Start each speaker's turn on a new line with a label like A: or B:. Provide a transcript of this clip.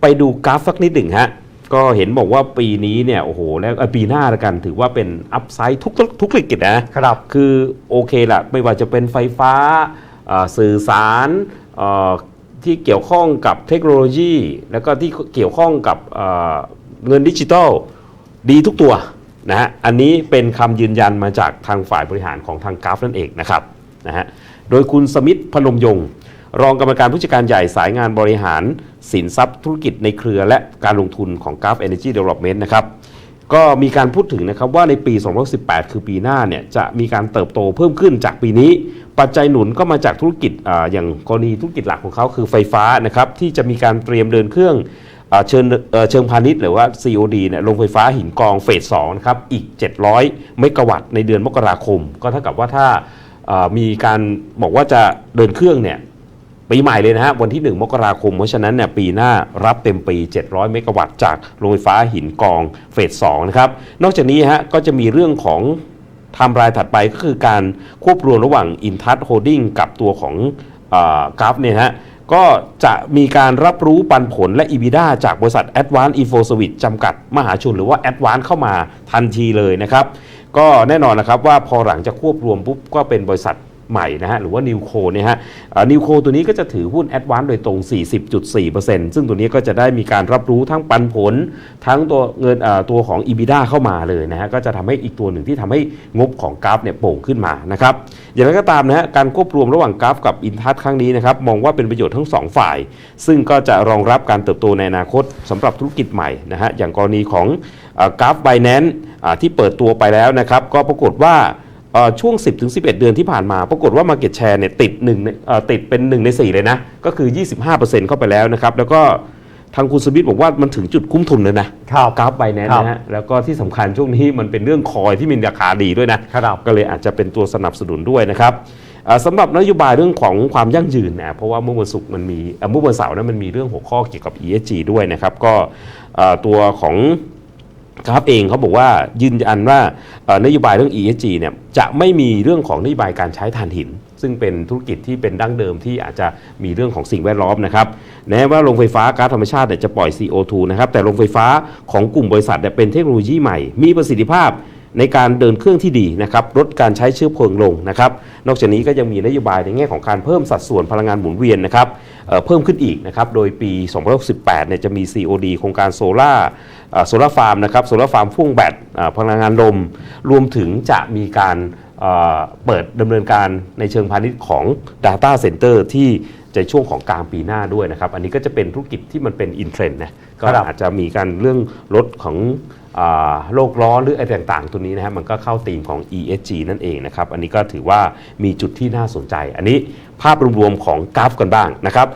A: ไปดูกราฟสักนิดหนึ่งฮะก็เห็นบอกว่าปีนี้เนี่ยโอ้โหแล้วเอ่อปีหน้าละกันถือว่าเป็นอัพไซด์ทุกทุกธุรกิจนะ
B: ครับ
A: คือโอเคละไม่ว่าจะเป็นไฟฟ้าเอ่อสื่อสารเอ่อที่เกี่ยวข้องกับเทคโนโลยี แล้วก็ที่เกี่ยวข้องกับเอ่อเงินดิจิทัลดีทุกตัวนะฮะอันนี้เป็นคำยืนยันมาจากทางฝ่ายบริหารของทางกราฟนั่นเองนะครับนะฮะโดยคุณสมิทธพนมยงค์ รองกรรมการผู้จัดการใหญ่สายงานบริหาร สินทรัพย์ธุรกิจในเครือและการลงทุนของ g u l f Energy Development นะครับก็มีการพูดถึงนะครับว่าในปี 2018 คือปีหน้าเนี่ยจะมีการเติบโตเพิ่มขึ้นจากปีนี้ ปัจจัยหนุนก็มาจากธุรกิจออย่างกรณีธุรกิจหลักของเขาคือไฟฟ้านะครับที่จะมีการเตรียมเดินเครื่องเชิญเชิงพาณิชย์หรือว่า COD เนี่ยลงไฟฟ้าหินกองเฟส2นะครับอีก 700 เมกะวัตต์ในเดือนมกราคม ก็เท่ากับว่าถ้ามีการบอกว่าจะเดินเครื่องเนี่ย ปีใหม่เลยนะฮะวันที่ 1 มกราคม เพราะฉะนั้นเนี่ยปีหน้ารับเต็มปี 700 เมกะวัตต์จากโรงไฟฟ้าหินกองเฟส2นะครับนอกจากนี้ฮะก็จะมีเรื่องของไทม์รายถัดไปก็คือการควบรวมระหว่างอินทัศโฮดดิ้งกับตัวของกราฟเนี่ยฮะก็จะมีการรับรู้ปันผลและ EBITDA จากบริษัท Advanced Info Service จำกัดมหาชน หรือว่า Advanced เข้ามาทันทีเลยนะครับ ก็แน่นอนนะครับว่าพอหลังจากควบรวมปุ๊บก็เป็นบริษัท ใหม่นะฮะหรือว่านิวโคเนี่ยฮะนิวโคตัวนี้ก็จะถือหุ้นแอดวานโดยตรง 40.4%ซึ่งตัวนี้ก็จะได้มีการรับรู้ทั้งปันผล ทั้งตัวเงินตัวของ EBITDA เข้ามาเลยนะฮะก็จะทำให้อีกตัวหนึ่งที่ทำให้งบของกราฟเนี่ยโป่งขึ้นมานะครับอย่างไรก็ตามนะฮะการควบรวมระหว่างกราฟกับอินทัศครั้งนี้นะครับมองว่าเป็นประโยชน์ทั้งสองฝ่าย ซึ่งก็จะรองรับการเติบโตในอนาคตสำหรับธุรกิจใหม่นะฮะอย่างกรณีของกราฟไบแนนที่เปิดตัวไปแล้วนะครับก็ปรากฏว่า ช่วง 10ถึง11 เดือนที่ผ่านมา ปรากฏว่า Market Share เนี่ยติดหนึ่งในเอ่อติดเป็น 1 ใน 4 เลยนะ ก็คือ 25%เข้าไปแล้วนะครับ แล้วก็ทางคุณสมิธบอกว่ามันถึงจุดคุ้มทุนเลยนะครับกราฟไบแนน
B: ครับ
A: นะฮะแล้วก็ที่สำคัญช่วงนี้มันเป็นเรื่องคอยที่มีราคาดีด้วยนะ
B: ครับ
A: ก็เลยอาจจะเป็นตัวสนับสนุนด้วยนะครับเอ่อสำหรับนโยบายเรื่องของความยั่งยืนนะเพราะว่าเมื่อวันศุกร์มันมีเอ่อเมื่อวันเสาร์นั้นมันมีเรื่องหัวข้อเกี่ยวกับ ESG ด้วยนะครับ ก็เอ่อตัวของ ครับเองเขาบอกว่ายืนยันว่านโยบายเรื่อง ESG เนี่ยจะไม่มีเรื่องของนโยบายการใช้ถ่านหิน ซึ่งเป็นธุรกิจที่เป็นดั้งเดิมที่อาจจะมีเรื่องของสิ่งแวดล้อมนะครับแม้ว่าโรงไฟฟ้าก๊าซธรรมชาติจะปล่อย CO2 นะครับแต่โรงไฟฟ้าของกลุ่มบริษัทเป็นเทคโนโลยีใหม่ มีประสิทธิภาพ ในการเดินเครื่องที่ดีนะครับลดการใช้เชื้อเพลิงลงนะครับนอกจากนี้ก็ยังมีนโยบายในแง่ของการเพิ่มสัดส่วนพลังงานหมุนเวียนนะครับเเพิ่มขึ้นอีกนะครับโดยปี2018เนี่ยจะมี COD โครงการโซล่าโซลาร์ฟาร์มนะครับโซลาร์ฟาร์มพ่วงแบตพลังงานลม รวมถึงจะมีการเเปิดดำเนินการในเชิงพาณิชย์ของ Data Center ที่ จะช่วงของกลางปีหน้าด้วยนะครับ อันนี้ก็จะเป็นธุรกิจที่มันเป็นอินเทรนด์นะก็
B: ครับ
A: อาจจะมีการเรื่องลดของอ่าโลกร้อนหรืออะไรต่างๆ ตัวนี้นะฮะมันก็เข้าธีมของ ESG นั่นเองนะครับ อันนี้ก็ถือว่ามีจุดที่น่าสนใจ อันนี้ภาพรวมๆของกราฟกันบ้างนะครับ